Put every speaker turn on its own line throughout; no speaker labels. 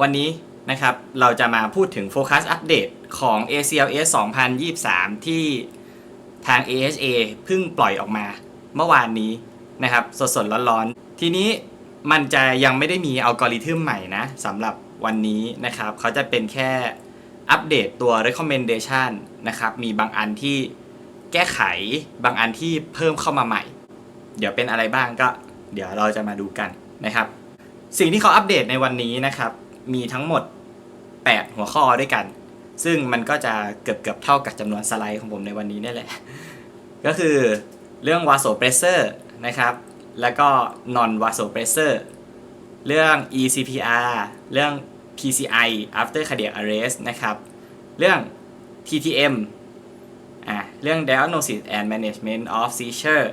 วันนี้นะครับเราจะมาพูดถึงโฟกัสอัปเดตของ ACLS 2023 ที่ทาง AHA เพิ่งปล่อยออกมาเมื่อวานนี้นะครับสดๆร้อนๆ ทีนี้มันจะยังไม่ได้มีอัลกอริทึมใหม่นะสำหรับวันนี้นะครับเขาจะเป็นแค่อัปเดตตัว recommendation นะครับมีบางอันที่แก้ไขบางอันที่เพิ่มเข้ามาใหม่ เดี๋ยวเป็นอะไรบ้างก็ เดี๋ยวเราจะมาดูกันนะครับ สิ่งที่เขาอัปเดตในวันนี้นะครับ มีทั้งหมด 8 หัวข้อด้วยกัน ซึ่งมันก็จะเกือบเกือบๆเท่ากับจำนวนสไลด์ของผมในวันนี้นี่แหละ ก็คือเรื่อง vasopressor นะครับ แล้วก็ non vasopressor เรื่อง ECPR เรื่อง PCI after cardiac arrest นะครับ เรื่อง TTM อะเรื่อง diagnosis and management of seizure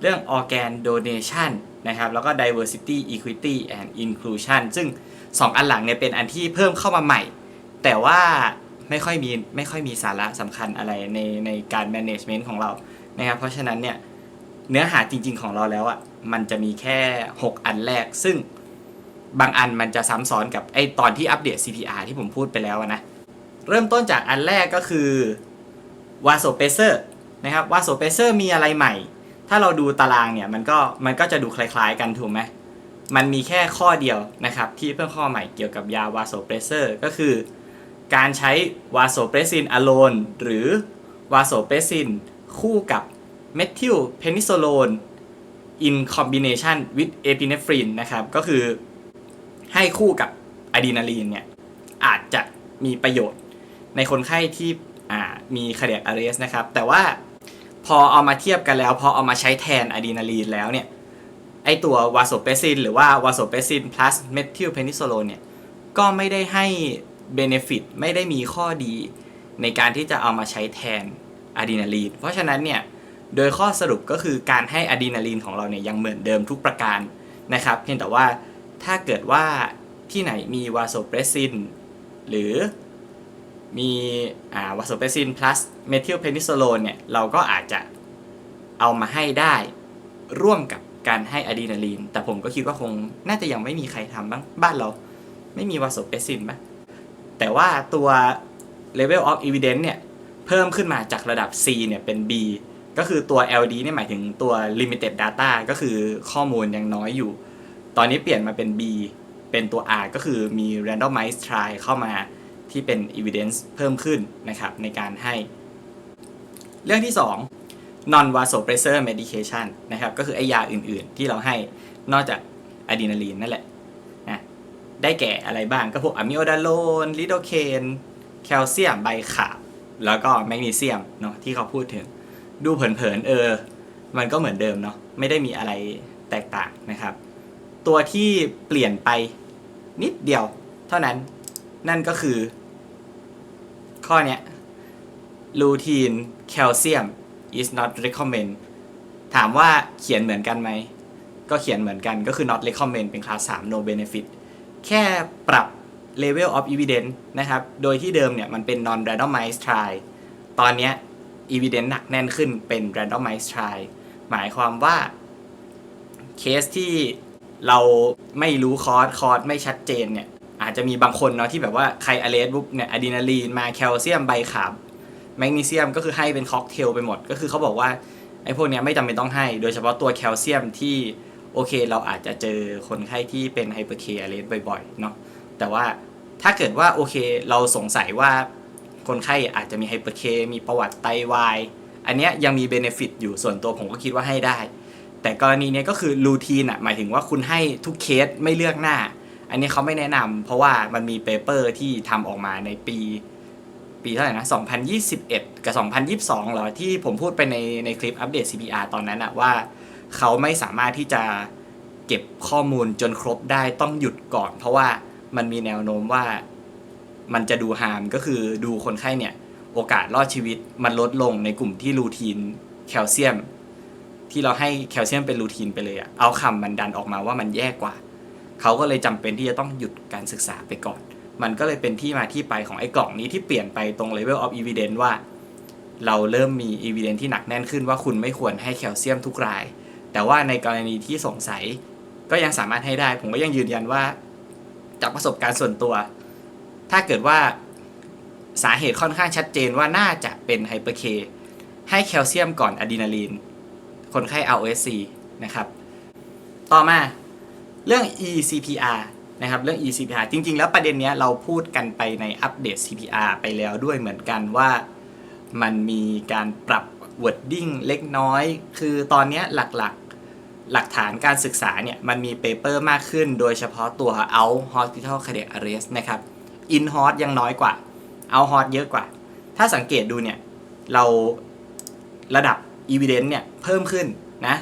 เรื่อง organ donation นะครับแล้วก็ diversity equity and inclusion ซึ่ง 2 อันหลังเนี่ยเป็นอันที่เพิ่มเข้ามาใหม่ แต่ว่าไม่ค่อยมีไม่ค่อยมีสาระสำคัญอะไรในในการ management ของเรานะครับเพราะฉะนั้นเนี่ยเนื้อหาจริง ๆ ของเราแล้วอะมันจะมีแค่ 6 อันแรก ซึ่งบางอันมันจะซ้ำซ้อนกับไอตอนที่อัปเดต CPR ที่ผมพูดไปแล้วนะ เริ่มต้นจากอันแรกก็คือวาโซเปเซอร์นะครับวาโซเปเซอร์มีอะไรใหม่ ถ้าเราดูตารางเนี่ยมันก็มันก็จะดูคล้ายๆกันถูกไหมมันมีแค่ข้อเดียวนะครับ ที่เพิ่มข้อใหม่เกี่ยวกับยาวาโซเปเซอร์ก็คือ การใช้วาโซเปซินอะโลนหรือวาโซเปซินคู่กับเมทิลเพนิโซโลน in combination with epinephrine นะครับ ก็คือให้คู่กับอะดรีนาลีนเนี่ย อาจจะมีประโยชน์ในคนไข้ที่มีคาเดียกอาร์เรสนะครับ แต่ว่า พอเอามาเทียบกันแล้ว พอเอามาใช้แทนอะดรีนาลีนแล้วเนี่ยไอตัววาโซเปซินหรือว่าวาโซเปซิน plus เมทิลเพนิโซโลนเนี่ยก็ไม่ได้ให้เบเนฟิตไม่ได้มีข้อดีในการที่จะเอามาใช้แทนอะดรีนาลีน เพราะฉะนั้นเนี่ยโดยข้อสรุปก็คือการให้อะดรีนาลีนของเราเนี่ยยังเหมือนเดิมทุกประการนะครับ เพียงแต่ว่าถ้าเกิดว่าที่ไหนมีวาโซเปรซิน หรือมีอาวาโซเปรซิน plus เมทิลเพนิซโลนเนี่ยเราก็อาจจะเอามาให้ได้ร่วมกับการให้อะดรีนาลีน แต่ผมก็คิดว่าคงน่าจะยังไม่มีใครทำบ้างบ้านเราไม่มีวาโซเปซินปะแต่ว่าตัว level of evidence เนี่ย เพิ่มขึ้นมาจากระดับ C เนี่ยเป็น B ก็คือตัว LD เนี่ยหมายถึงตัว limited data ก็คือข้อมูลยังน้อยอยู่ ตอนนี้เปลี่ยนมาเป็น B เป็นตัว R ก็คือมี randomized trial เข้ามาที่เป็น evidence เพิ่มขึ้นนะครับในการให้ เรื่องที่ 2 non vasopressor medication นะครับก็คือไอยาอื่นๆ ที่เราให้นอกจากอะดรีนาลีนนั่นแหละนะได้แก่อะไรบ้างก็พวกอะมิโอดาโลนลิโดเคนแคลเซียมไบคาบ แล้วก็แมกนีเซียมเนาะที่เขาพูดถึง ดูเผินๆเออ มันก็เหมือนเดิมเนาะไม่ได้มีอะไรแตกต่างนะครับ ตัวที่เปลี่ยนไปนิดเดียว เท่านั้นนั่นก็คือ ข้อเนี้ย routine calcium is not recommend ถามว่าเขียนเหมือนกันไหม ก็เขียนเหมือนกันก็คือ not recommend เป็น class 3 no benefit แค่ปรับ level of evidence นะครับ โดยที่เดิมเนี่ยมันเป็น non randomized trial ตอนนี้ evidence หนักแน่นขึ้นเป็น randomized trial หมายความว่าเคสที่เราไม่รู้คอร์สคอร์สไม่ชัดเจนเนี่ยอาจจะมีบางคนเนาะที่แบบว่าใครอะเลสปุ๊บเนี่ยอะดรีนาลีนมาแคลเซียมไบคาบ แมกนีเซียมก็คือให้เป็นค็อกเทลไปหมด ก็คือเขาบอกว่าไอ้พวกนี้ไม่จำเป็นต้องให้ โดยเฉพาะตัวแคลเซียมที่โอเค เราอาจจะเจอคนไข้ที่เป็นไฮเปอร์เคอะเลสบ่อยๆเนาะแต่ว่าถ้าเกิดว่าโอเคเราสงสัยว่าคนไข้อาจจะมีไฮเปอร์เคมีประวัติไตวาย อันเนี้ยยังมีเบเนฟิตอยู่ส่วนตัวผมก็คิดว่าให้ได้ แต่กรณีเนี้ยก็คือรูทีนอะหมายถึงว่าคุณให้ทุกเคสไม่เลือกหน้า อันนี้เขาไม่แนะนำเพราะว่ามันมีเปเปอร์ที่ทำออกมาในปี ปีเท่าไหร่นะ 2021 กับ 2022เหรอที่ผมพูดไปในในคลิปอัปเดต CPR ตอนนั้นอะว่าเขาไม่สามารถที่จะเก็บข้อมูลจนครบได้ต้องหยุดก่อน เพราะว่ามันมีแนวโน้มว่ามันจะดูฮามก็คือดูคนไข้เนี่ย โอกาสรอดชีวิตมันลดลงในกลุ่มที่รูทีนแคลเซียม ที่เราให้แคลเซียมเป็นรูทีนไปเลยอะเอาคำมันดันออกมาว่ามันแย่กว่า เขาก็เลยจำเป็นที่จะต้องหยุดการศึกษาไปก่อน มันก็เลยเป็นที่มาที่ไปของไอ้กล่องนี้ที่เปลี่ยนไปตรง level of evidence ว่า เราเริ่มมี evidence ที่หนักแน่นขึ้นว่าคุณไม่ควรให้แคลเซียมทุกราย แต่ว่าในกรณีที่สงสัยก็ยังสามารถให้ได้ ผมก็ยังยืนยันว่า จากประสบการณ์ส่วนตัว ถ้าเกิดว่าสาเหตุค่อนข้างชัดเจนว่าน่าจะเป็นไฮเปอร์เคให้แคลเซียมก่อนอะดรีนาลีน คนไข้ ROSC นะครับ ต่อมาเรื่อง eCPR นะครับเรื่อง eCPR จริง ๆ แล้วประเด็นเนี้ยเราพูดกันไปในอัปเดต CPR ไปแล้วด้วยเหมือนกันว่ามันมีการปรับ wording เล็กน้อย คือตอนเนี้ยหลักๆหลักฐานการศึกษาเนี่ยมันมีเปเปอร์มากขึ้น โดยเฉพาะตัว out hospital cardiac arrest นะครับ in hot ยังน้อยกว่า out hot เยอะกว่า ถ้าสังเกตดูเนี่ยเราระดับ evidence เนี่ยเพิ่มขึ้นนะ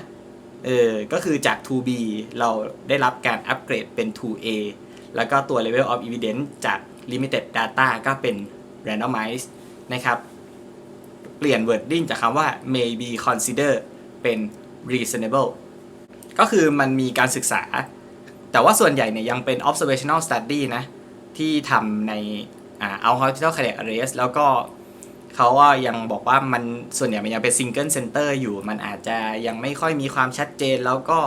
เออ ก็คือจาก 2B เราได้รับการอัปเกรดเป็น 2A แล้วก็ตัว level of evidence จาก limited data ก็เป็น randomized นะครับ เปลี่ยน wording จากคำว่า may be consider เป็น reasonable ก็คือมันมีการศึกษา แต่ว่าส่วนใหญ่เนี่ยยังเป็น observational study นะ ที่ทำในอ่า out hospital cardiac arrest แล้วก็ เขาว่ายังบอกว่ามันส่วนใหญ่มันยังเป็น single center อร์อยู่ มันอาจจะยังไม่ค่อยมีความชัดเจน แล้วก็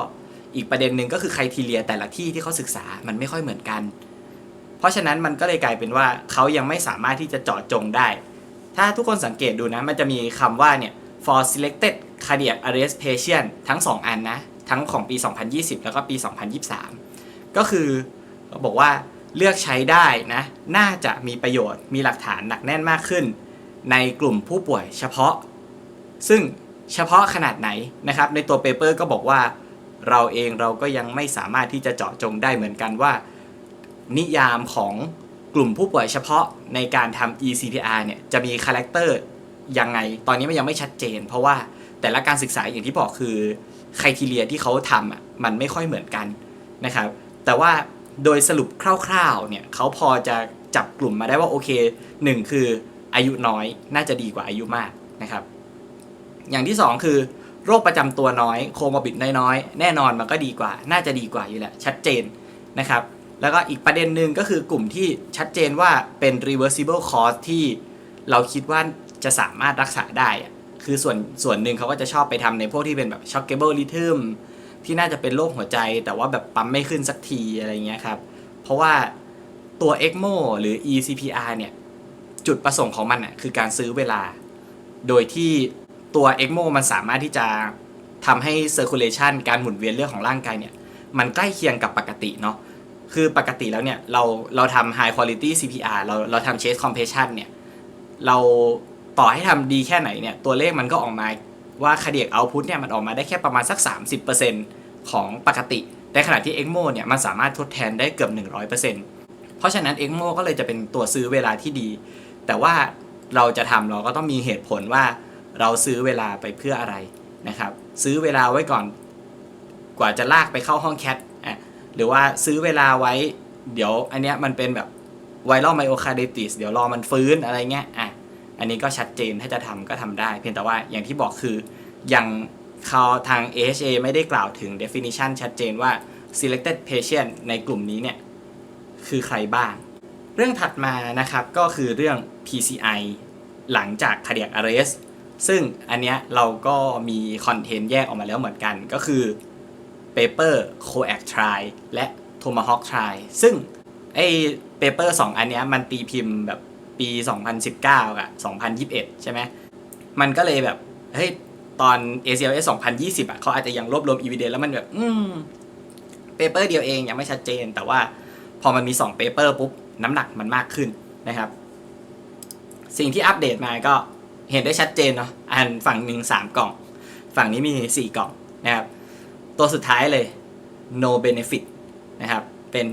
อีกประเด็นหนึ่งก็คือ criteria แต่ละที่ที่เขาศึกษามันไม่ค่อยเหมือนกัน เพราะฉะนั้นมันก็เลยกลายเป็นว่าเขายังไม่สามารถที่จะเจาะจงได้ ถ้าทุกคนสังเกตดูนะ มันจะมีคำว่าเนี่ย for selected cardiac arrest patient ทั้ง 2 อันนะ ทั้งของปี 2020 แล้วก็ปี 2023 ก็คือบอกว่าเลือกใช้ได้นะ น่าจะมีประโยชน์ มีหลักฐานหนักแน่นมากขึ้น ในกลุ่มผู้ป่วยเฉพาะ ซึ่งเฉพาะขนาดไหนนะครับ ในตัวเปเปอร์ก็บอกว่าเราเองเราก็ยังไม่สามารถที่จะเจาะจงได้เหมือนกันว่า นิยามของกลุ่มผู้ป่วยเฉพาะในการทำ eCPR เนี่ยจะมีคาแรคเตอร์ยังไง ตอนนี้มันยังไม่ชัดเจน เพราะว่าแต่ละการศึกษาอย่างที่บอกคือคทีเรียที่เขาทำอะมันไม่ค่อยเหมือนกันนะครับ แต่ว่าโดยสรุปคร่าวๆเนี่ยเขาพอจะจับกลุ่มมาได้ว่าโอเคหนึ่งคือ อายุน้อยน่าจะดีกว่าอายุมากนะครับ อย่างที่สองคือ โรคประจำตัวน้อยโคมอบิดน้อยๆแน่นอนมันก็ดีกว่า น่าจะดีกว่าอยู่แหละชัดเจนนะครับ แล้วก็อีกประเด็นหนึ่งก็คือกลุ่มที่ชัดเจนว่าเป็น reversible cause ที่เราคิดว่าจะสามารถรักษาได้ คือส่วนส่วนหนึ่งเขาก็จะชอบไปทำในพวกที่เป็นแบบ shockable rhythm ที่น่าจะเป็นโรคหัวใจ แต่ว่าแบบปั๊มไม่ขึ้นสักทีอะไรเงี้ยครับ เพราะว่าตัว ECMO หรือ eCPR เนี่ย จุดประสงค์ของมันอะคือการซื้อเวลา โดยที่ตัว ECMO มันสามารถที่จะทำให้ circulation การหมุนเวียนเลือดของร่างกายเนี่ย มันใกล้เคียงกับปกติเนาะคือปกติแล้วเนี่ย เราเราทำ high quality CPR เราเราทำ chest compression เนี่ย เราต่อให้ทำดีแค่ไหนเนี่ย ตัวเลขมันก็ออกมาว่า cardiac output เนี่ย มันออกมาได้แค่ประมาณสัก 30%ของปกติแต่ขณะที่ ECMO เนี่ย มันสามารถทดแทนได้เกือบ 100%เพราะฉะนั้น ECMO ก็เลยจะเป็นตัวซื้อเวลาที่ดี แต่ว่าเราจะทำเราก็ต้องมีเหตุผลว่าเราซื้อเวลาไปเพื่ออะไรนะครับ ซื้อเวลาไว้ก่อน กว่าจะลากไปเข้าห้องแคทอะหรือว่าซื้อเวลาไว้ เดี๋ยวอันเนี้ยมันเป็นแบบไวรัลไมโอคาร์ดิติสเดี๋ยวรอมันฟื้นอะไรเงี้ยอะอันนี้ก็ชัดเจนถ้าจะทำก็ทำได้ เพียงแต่ว่าอย่างที่บอกคือยังเขาทาง AHA ไม่ได้กล่าวถึง definition ชัดเจนว่า selected patient ในกลุ่มนี้เนี่ย คือใครบ้าง เรื่องถัดมานะครับก็คือเรื่อง PCI หลังจาก cardiac arrest ซึ่งอันเนี้ยเราก็มีคอนเทนต์แยกออกมาแล้วเหมือนกันก็คือ paper coax try และ tomahawk try ซึ่งไอ้เปเปอร์สองอันเนี้ยมันตีพิมพ์แบบปี 2019กับ2021 ใช่ไหมมันก็เลยแบบเฮ้ยตอน ACLS 2020อะเขาอาจจะยังรวบรวม evidence แล้วมันแบบ อืมเปเปอร์เดียวเองยังไม่ชัดเจน แต่ว่าพอมันมี2เปเปอร์ปุ๊บ น้ำหนักมันมากขึ้นนะครับ สิ่งที่อัปเดตมาก็เห็นได้ชัดเจนเนาะอันฝั่งหนึ่งสามกล่อง ฝั่งนี้มี4กล่องนะครับตัวสุดท้ายเลย no benefit นะครับ เป็น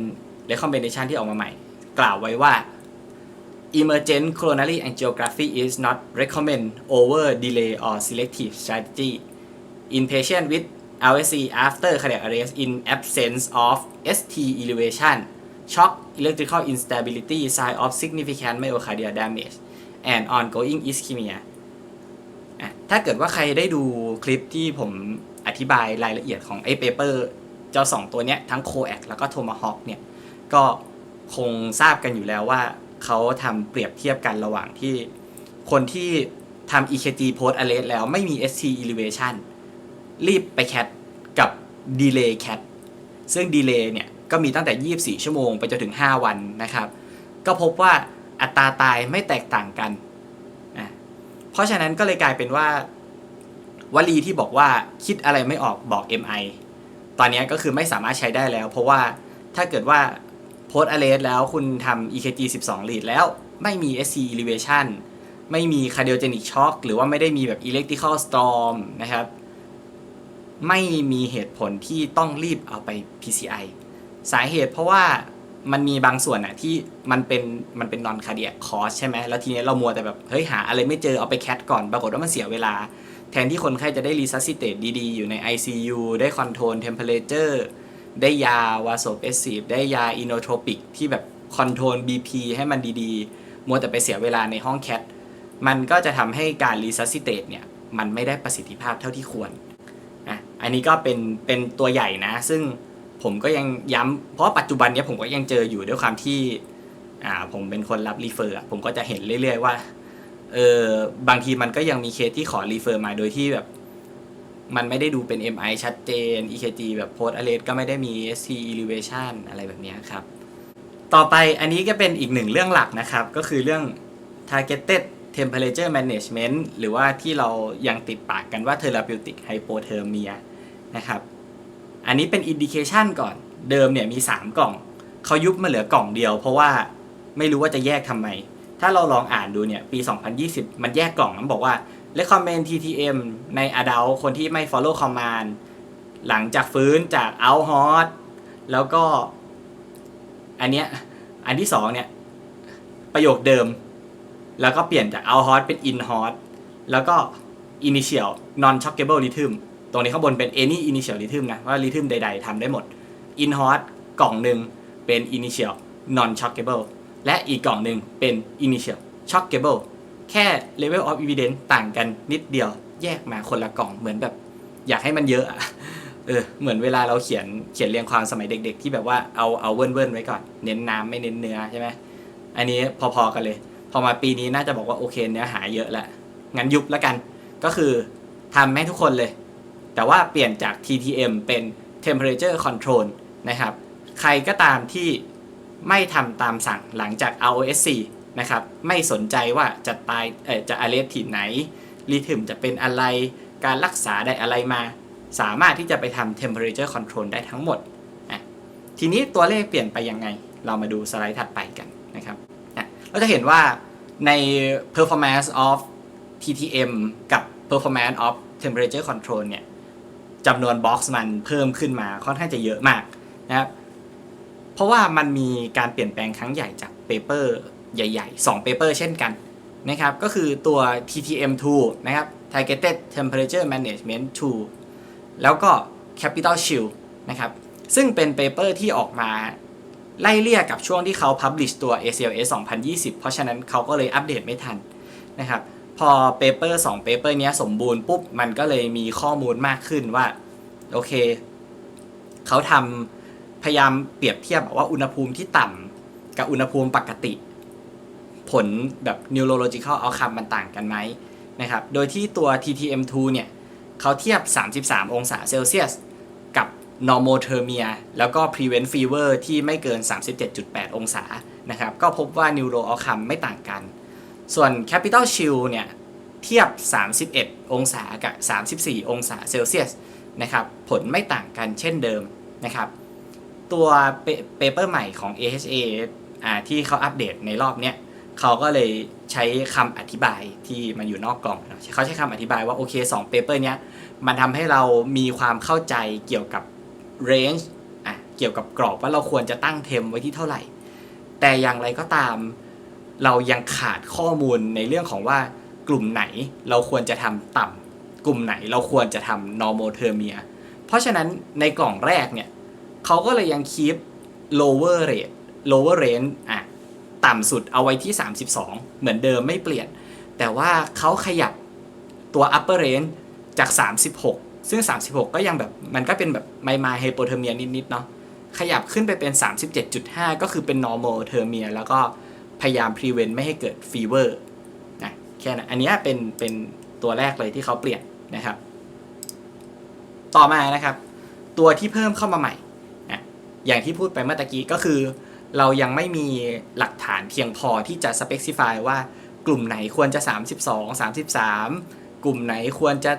recommendation ที่ออกมาใหม่ กล่าวไว้ว่า emergent coronary angiography is not recommend over delay or selective strategy in patient with RSC after cardiac arrest in absence of ST elevation shock electrical instability sign of significant myocardial damage and ongoing ischemia ถ้าเกิดว่าใครได้ดูคลิปที่ผมอธิบายรายละเอียดของไอ้เปเปอร์เจ้าสองตัวเนี้ย ทั้ง COAC แล้วก็ Tomahawk เนี่ย ก็คงทราบกันอยู่แล้วว่าเขาทำเปรียบเทียบกันระหว่างที่คนที่ทำ EKG post arrest แล้วไม่มี ST elevation รีบไปแคทกับ delay cat ซึ่ง delay เนี่ย ก็มีตั้งแต่ 24 ชั่วโมงไปจนถึง 5 วันนะครับ ก็พบว่าอัตราตายไม่แตกต่างกันอะเพราะฉะนั้นก็เลยกลายเป็นว่า วลีที่บอกว่าคิดอะไรไม่ออกบอก MI ตอนนี้ก็คือไม่สามารถใช้ได้แล้ว เพราะว่าถ้าเกิดว่าโพสอะเลสแล้วคุณทำ EKG 12 lead แล้วไม่มี SC elevation ไม่มี cardiogenic shock หรือว่าไม่ได้มีแบบ electrical storm นะครับ ไม่มีเหตุผลที่ต้องรีบเอาไป PCI สาเหตุเพราะว่ามันมีบางส่วนอะที่มันเป็นมันเป็น non cardiac cause ใช่ไหมแล้วทีนี้เรามัวแต่แบบเฮ้ยหาอะไรไม่เจอเอาไปแคทก่อนปรากฏว่ามันเสียเวลา แทนที่คนไข้จะได้ resuscitate ดีๆ อยู่ใน ICU ได้ control temperature ได้ยา vasopressive ได้ยา inotropic ที่แบบ control BP ให้มันดีๆ มัวแต่ไปเสียเวลาในห้องแคทมันก็จะทำให้การ resuscitate เนี่ยมันไม่ได้ประสิทธิภาพเท่าที่ควรอะอันนี้ก็เป็นเป็นตัวใหญ่นะซึ่ง ผมก็ยังย้ำเพราะปัจจุบันนี้ผมก็ยังเจออยู่ด้วยความที่ อ่า ผมเป็นคนรับรีเฟอร์ผมก็จะเห็นเรื่อย ๆ ว่าเออบางทีมันก็ยังมีเคสที่ขอรีเฟอร์มาโดยที่แบบ มันไม่ได้ดูเป็น MI ชัดเจน EKG แบบ post alert ก็ไม่ได้มี SC elevation อะไรแบบนี้ครับ ต่อไปอันนี้ก็เป็นอีกหนึ่งเรื่องหลักนะครับ ก็คือเรื่อง targeted temperature management หรือว่าที่เรายังติดปากกันว่า therapeutic hypothermia นะครับ อันนี้เป็น indication ก่อน เดิมเนี่ยมี 3 กล่อง เขายุบมาเหลือกล่องเดียว เพราะว่าไม่รู้ว่าจะแยกทำไม ถ้าเราลองอ่านดูเนี่ยปี 2020 มันแยกกล่องมันบอกว่า recommend TTM ใน adult คนที่ไม่ follow command หลังจากฟื้นจาก out hot แล้วก็ อันเนี้ยอันที่สองเนี่ย ประโยคเดิม แล้วก็เปลี่ยนจาก out hot เป็น in hot แล้วก็ initial non shockable rhythm ตรงนี้ข้างบนเป็น any initial rhythm นะว่า rhythm ใด ๆทำได้หมด in hot กล่องหนึ่งเป็น initial non shockable และอีกกล่องหนึ่งเป็น initial shockable แค่ level of evidence ต่างกันนิดเดียวแยกมาคนละกล่องเหมือนแบบ อยากให้มันเยอะอะเออเหมือนเวลาเราเขียนเขียนเรียงความสมัยเด็ก ๆ ที่แบบว่าเอาเอาเวิร์นไว้ก่อน เน้นน้ำไม่เน้นเนื้อใช่ไหมอันนี้พอๆกันเลย พอมาปีนี้น่าจะบอกว่าโอเคเนื้อหาเยอะแล้วงั้นยุบแล้วกัน ก็คือทำให้ทุกคนเลย แต่ว่าเปลี่ยนจาก TTM เป็น temperature control นะครับ ใครก็ตามที่ไม่ทำตามสั่งหลังจาก ROSC นะครับ ไม่สนใจว่าจะตายจะอาเลสที่ไหนรีทึมจะเป็นอะไรการรักษาได้อะไรมา สามารถที่จะไปทำ temperature control ได้ทั้งหมด ทีนี้ตัวเลขเปลี่ยนไปยังไง เรามาดูสไลด์ถัดไปกันนะครับ เราจะเห็นว่าใน performance of TTM กับ performance of temperature control เนี่ย จำนวนบ็อกซ์มันเพิ่มขึ้นมาค่อนข้างจะเยอะมากนะครับเพราะว่ามันมีการเปลี่ยนแปลงครั้งใหญ่จากเปเปอร์ใหญ่ๆ2เปเปอร์เช่นกันนะครับก็คือตัว TTM2 นะครับ Targeted Temperature Management Tool แล้วก็ Capital Shield นะครับซึ่งเป็นเปเปอร์ที่ออกมาไล่เลี่ยกับช่วงที่เขา publish ตัว ACLS 2020 เพราะฉะนั้นเขาก็เลยอัปเดตไม่ทันนะครับ พอเปเปอร์2เปเปอร์นี้ยสมบูรณ์ปุ๊บมันก็เลยมีข้อมูลมากขึ้นว่า โอเค เขาทำพยายามเปรียบเทียบว่าอุณหภูมิที่ต่ำกับอุณหภูมิปกติ ผลแบบ neurological outcome มันต่างกันไหมนะครับ โดยที่ตัว TTM2 เนี่ยเขาเทียบ 33 องศาเซลเซียส กับ normothermia แล้วก็ prevent fever ที่ไม่เกิน 37.8 องศานะครับ ก็พบว่า neuro outcome ไม่ต่างกัน ส่วน capital shield เนี่ย เทียบ 31 องศากับ 34 องศาเซลเซียสนะครับผลไม่ต่างกันเช่นเดิมนะครับ ตัวเปเปอร์ใหม่ของ AHA อ่าที่เขาอัปเดตในรอบเนี้ยเขาก็เลยใช้คำอธิบายที่มันอยู่นอกกล่องเขาใช้คำอธิบายว่า โอเค2เปเปอร์เนี้ยมันทำให้เรามีความเข้าใจเกี่ยวกับ range อะเกี่ยวกับกรอบว่าเราควรจะตั้งเทมไว้ที่เท่าไหร่ แต่อย่างไรก็ตาม เรายังขาดข้อมูลในเรื่องของว่ากลุ่มไหนเราควรจะทำต่ำกลุ่มไหนเราควรจะทำ normothermia เพราะฉะนั้นในกล่องแรกเนี่ยเขาก็เลยยังคีป lower rate lower range อะต่ำสุดเอาไว้ที่ 32 เหมือนเดิมไม่เปลี่ยน แต่ว่าเขาขยับตัว upper range จาก 36 ซึ่ง 36 ก็ยังแบบมันก็เป็นแบบไมมาไฮโปเทอร์เมียนิดๆเนาะขยับขึ้นไปเป็น 37.5 ก็คือเป็น normal thermia แล้วก็ พยายาม prevent ไม่ให้เกิด fever นะแค่นั้นอันนี้เป็นเป็นตัวแรกเลยที่เขาเปลี่ยนนะครับ ต่อมานะครับ ตัวที่เพิ่มเข้ามาใหม่นะอย่างที่พูดไปเมื่อตะกี้ก็คือ เรายังไม่มีหลักฐานเพียงพอที่จะ specify ว่ากลุ่มไหนควรจะ 32 33 กลุ่มไหนควรจะ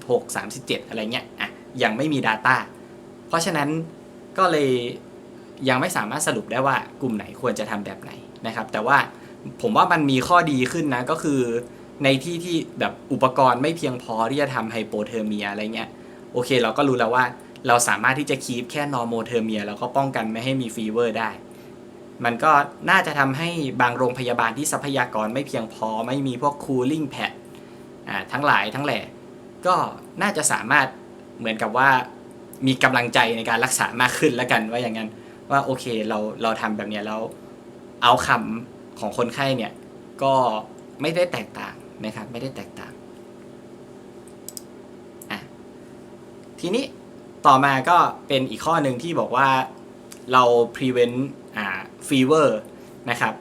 36 37 อะไรเงี้ยอะยังไม่มี Data เพราะฉะนั้นก็เลย ยังไม่สามารถสรุปได้ว่ากลุ่มไหนควรจะทำแบบไหนนะครับ แต่ว่าผมว่ามันมีข้อดีขึ้นนะก็คือในที่ที่แบบอุปกรณ์ไม่เพียงพอที่จะทำไฮโปเทอร์เมียอะไรเงี้ยโอเค เราก็รู้แล้วว่าเราสามารถที่จะคีปแค่นอร์โมเทอร์เมียแล้วก็ป้องกันไม่ให้มีฟีเวอร์ได้ มันก็น่าจะทำให้บางโรงพยาบาลที่ทรัพยากรไม่เพียงพอไม่มีพวกคูลิ่งแพดอ่าทั้งหลายทั้งแหล่ก็น่าจะสามารถเหมือนกับว่ามีกำลังใจในการรักษามากขึ้นแล้วกันว่าอย่างนั้น ว่าโอเคเราเราทำแบบเนี้ยแล้วเอาคำของคนไข้เนี่ย ก็ไม่ได้แตกต่างนะครับ ไม่ได้แตกต่างอะทีนี้ต่อมาก็เป็นอีกข้อหนึ่งที่บอกว่าเรา prevent อ่า fever นะครับ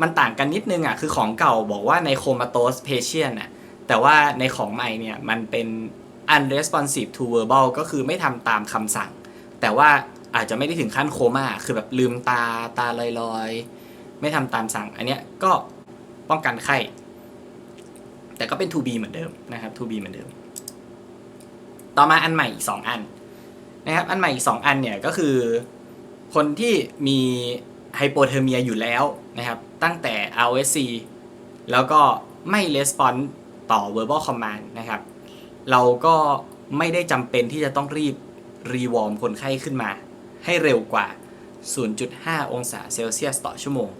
มันต่างกันนิดนึงอะคือของเก่าบอกว่าใน comatose patient อะแต่ว่าในของใหม่เนี่ยมันเป็น unresponsive to verbal ก็คือไม่ทำตามคำสั่ง แต่ว่า อาจจะไม่ได้ถึงขั้นโคม่าคือแบบลืมตาตาลอยๆ ไม่ทำตามสั่ง อันเนี้ยก็ป้องกันไข้ แต่ก็เป็น to be เหมือนเดิมนะครับ to be เหมือนเดิม ต่อมาอันใหม่อีก2อันนะครับ อันใหม่อีก2อันเนี่ยก็คือคนที่มีไฮโปเทอร์เมียอยู่แล้วนะครับ ตั้งแต่ RSC แล้วก็ไม่ response ต่อ verbal command นะครับ เราก็ไม่ได้จำเป็นที่จะต้องรีบรีวอร์มคนไข้ขึ้นมา ให้เร็วกว่า 0.5 องศาเซลเซียสต่อชั่วโมง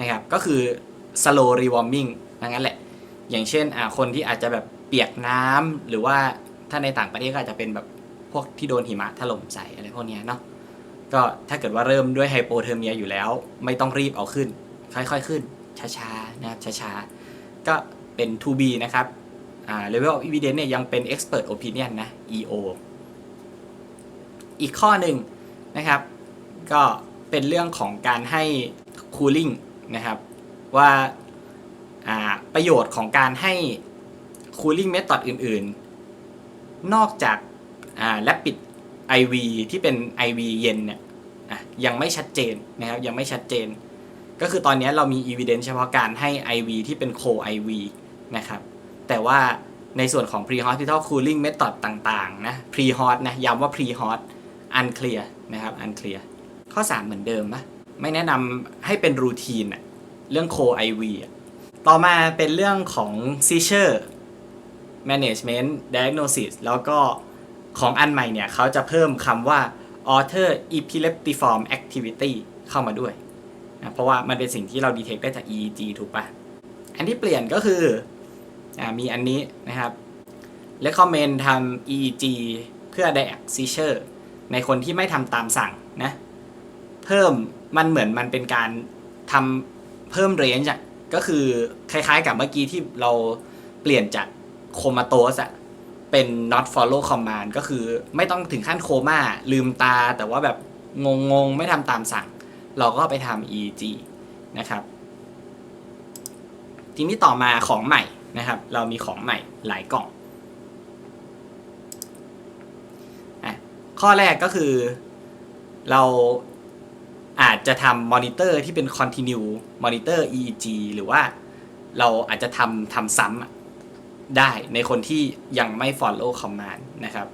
นะครับ ก็คือ slow rewarming นั่นแหละ อย่างเช่นคนที่อาจจะแบบเปียกน้ำหรือว่าถ้าในต่างประเทศก็อาจจะเป็นแบบพวกที่โดนหิมะถล่มใส่อะไรพวกนี้เนาะก็ถ้าเกิดว่าเริ่มด้วยไฮโปเทอร์เมียอยู่แล้ว ไม่ต้องรีบเอาขึ้น ค่อยๆขึ้น ช้าๆนะครับช้าๆ ก็เป็น to be นะครับอ่า level of evidence เนี่ยยังเป็น expert opinion นะ EO อีกข้อหนึ่ง นะครับ ก็เป็นเรื่องของการให้ cooling นะครับว่าประโยชน์ของการให้ cooling method อื่นๆ นอกจากอ่า rapid IV ที่เป็น IV เย็นเนี่ยยังไม่ชัดเจนนะครับยังไม่ชัดเจน ก็คือตอนนี้เรามี evidence เฉพาะการให้ IV ที่เป็น co IV นะครับแต่ว่าในส่วนของ pre hospital cooling method ต่างๆนะ pre hot นะย้ำว่า pre hot unclear นะครับ unclear ข้อ 3 เหมือนเดิมปะไม่แนะนำให้เป็นรูทีนอะเรื่อง co IV อะต่อมาเป็นเรื่องของ seizure management diagnosis แล้วก็ของอันใหม่เนี่ยเขาจะเพิ่มคำว่า author epileptiform activity เข้ามาด้วยนะเพราะว่ามันเป็นสิ่งที่เรา detect ได้จาก EEG ถูกปะอันที่เปลี่ยนก็คืออมีอันนี้นะครับ recommend ทำ EEG เพื่อ diac seizure ในคนที่ไม่ทำตามสั่งนะเพิ่มมันเหมือนมันเป็นการทำเพิ่ม range อะก็คือคล้ายๆกับเมื่อกี้ที่เราเปลี่ยนจาก comatose อะเป็น not follow command ก็คือไม่ต้องถึงขั้นโคม่าลืมตา แต่ว่าแบบงงๆไม่ทำตามสั่ง เราก็ไปทำ EEG นะครับ ทีนี้ต่อมาของใหม่นะครับ เรามีของใหม่หลายกล่องอะ ข้อแรกก็คือเราอาจจะทำมอนิเตอร์ที่เป็น continue monitor EEG หรือว่าเราอาจจะทำทำซ้ำได้ในคนที่ยังไม่ follow command นะครับ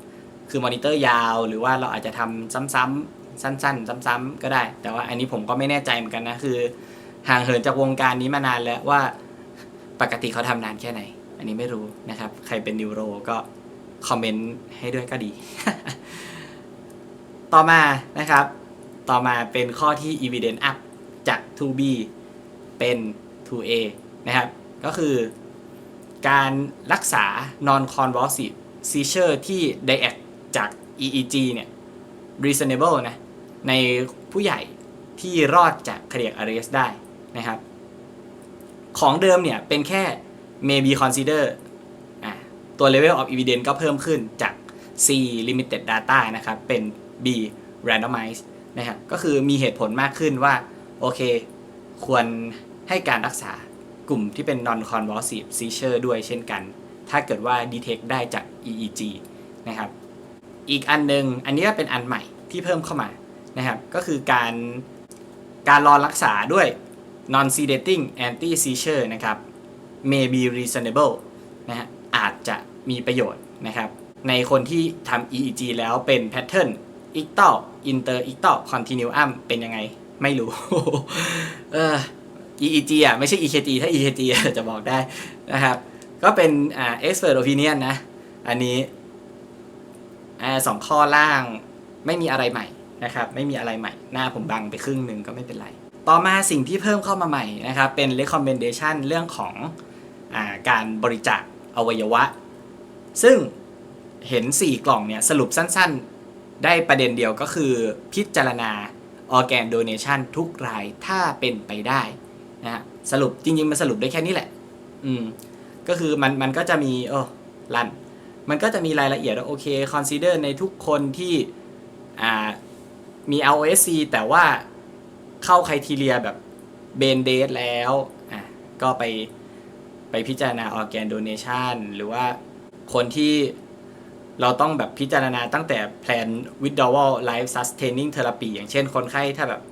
คือมอนิเตอร์ยาวหรือว่าเราอาจจะทำซ้ำๆสั้นๆ ซ้ำๆก็ได้ แต่ว่าอันนี้ผมก็ไม่แน่ใจเหมือนกันนะ คือห่างเหินจากวงการนี้มานานแล้วว่าปกติเขาทำนานแค่ไหน อันนี้ไม่รู้นะครับ ใครเป็นนิวโรก็คอมเมนต์ให้ด้วยก็ดี ต่อมานะครับ ต่อมาเป็นข้อที่ evidence up จาก 2b เป็น 2a นะครับ ก็คือการรักษา non convulsive seizure ที่ diac จาก EEG เนี่ย reasonable นะ ในผู้ใหญ่ที่รอดจาก cardiac arrest ได้นะครับ ของเดิมเนี่ย เป็นแค่ maybe consider ตัว level of evidence ก็เพิ่มขึ้นจาก C limited data นะครับ เป็น B randomize นะครับก็คือมีเหตุผลมากขึ้นว่า โอเค ควรให้การรักษากลุ่มที่เป็น non convulsive seizure ด้วยเช่นกัน ถ้าเกิดว่า detect ได้จาก EEG นะครับ อีกอันหนึง อันนี้ก็เป็นอันใหม่ที่เพิ่มเข้ามานะครับ ก็คือการการรอรักษาด้วย non sedating anti seizure นะครับ may be reasonable นะฮะอาจจะมีประโยชน์นะครับ ในคนที่ทำ EEG แล้วเป็น pattern ictal inter ictal continuum เนียมเป็นยังไง ไม่รู้ เออ EEG อะไม่ใช่ EKG ถ้า EKG จะบอกได้นะครับ ก็เป็นอ่า expert opinion นะ อันนี้อ่าสองข้อล่างไม่มีอะไรใหม่นะครับ ไม่มีอะไรใหม่ หน้าผมบังไปครึ่งหนึ่งก็ไม่เป็นไร ต่อมาสิ่งที่เพิ่มเข้ามาใหม่นะครับ เป็น recommendation เรื่องของอาการบริจาคอวัยวะ ซึ่งเห็น 4 กล่องเนี่ย สรุปสั้น ๆ ได้ประเด็นเดียวก็คือพิจารณา organ donation ทุกรายถ้าเป็นไปได้นะฮะสรุปจริง ๆ มันสรุปได้แค่นี้แหละ อืม ก็คือมันมันก็จะมีโอ้ลันมันก็จะมีรายละเอียดว่าโอเค consider ในทุกคนที่อ่ามี LOSC แต่ว่าเข้าไคทีเรียแบบเบนเดสแล้วอะก็ไปไปพิจารณา organ donation หรือว่าคนที่ เราต้องแบบพิจารณาตั้งแต่ plan withdrawal life sustaining therapy อย่างเช่นคนไข้ถ้าแบบ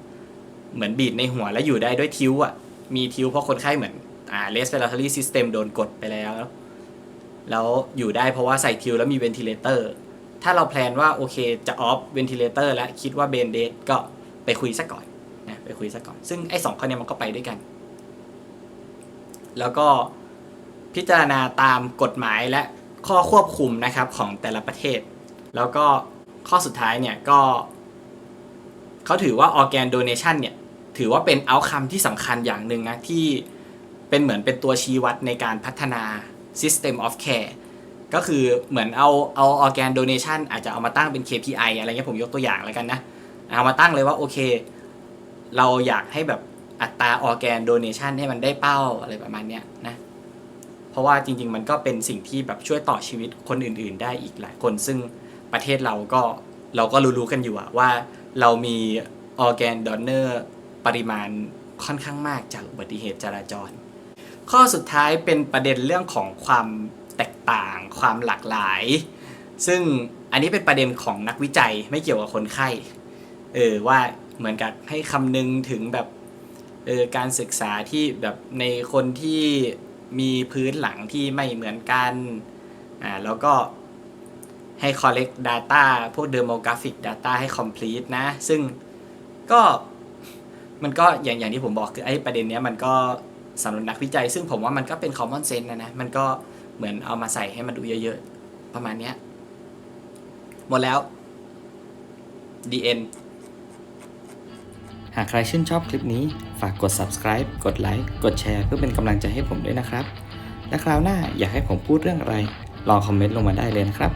เหมือนบีดในหัวแล้วอยู่ได้ด้วยทิวอะมีทิวเพราะคนไข้เหมือนอ่า respiratory system โดนกดไปแล้ว แล้วอยู่ได้เพราะว่าใส่ทิวแล้วมีเวนทิเลเตอร์ถ้าเราแพลนว่าโอเคจะออฟเวนทิเลเตอร์แล้วคิดว่าเบนเดดก็ไปคุยซะก่อนนะไปคุยซะก่อน ซึ่งไอ้สองข้อนี้มันก็ไปด้วยกัน แล้วก็พิจารณาตามกฎหมายและ ข้อควบคุมนะครับของแต่ละประเทศ แล้วก็ข้อสุดท้ายเนี่ยก็เขาถือว่า organ donation เนี่ยถือว่าเป็น outcome ที่สำคัญอย่างหนึ่งนะที่เป็นเหมือนเป็นตัวชี้วัดในการพัฒนา system of care ก็คือเหมือนเอาเอา organ donation อาจจะเอามาตั้งเป็น KPI อะไรเงี้ยผมยกตัวอย่างแล้วกันนะเอามาตั้งเลยว่าโอเค เราอยากให้แบบอัตรา organ donation ให้มันได้เป้าอะไรประมาณเนี้ยนะ เพราะว่าจริง ๆ มันก็เป็นสิ่งที่แบบช่วยต่อชีวิตคนอื่น ๆ ได้อีกหลายคน ซึ่งประเทศเราก็เราก็รู้ๆกันอยู่อะว่าเรามี organ donor ปริมาณค่อนข้างมากจากอุบัติเหตุจราจร ข้อสุดท้ายเป็นประเด็นเรื่องของความแตกต่าง ความหลากหลาย ซึ่งอันนี้เป็นประเด็นของนักวิจัยไม่เกี่ยวกับคนไข้เออว่าเหมือนกับให้คำนึงถึงแบบเออการศึกษาที่แบบในคนที่ มีพื้นหลังที่ไม่เหมือนกันอ่าแล้วก็ให้ collect data พวก demographic data ให้ complete นะ ซึ่งก็มันก็อย่างอย่างที่ผมบอกคือไอ้ประเด็นเนี้ยมันก็สำหรับนักวิจัย ซึ่งผมว่ามันก็เป็น common sense นะนะ มันก็เหมือนเอามาใส่ให้มันดูเยอะๆ ประมาณเนี้ย หมดแล้ว the end หากใครชื่นชอบคลิปนี้ ฝากกด subscribe กดไลค์ กดแชร์เพื่อเป็นกำลังใจให้ผมด้วยนะครับ และคราวหน้าอยากให้ผมพูดเรื่องอะไร ลองคอมเมนต์ลงมาได้เลยนะครับ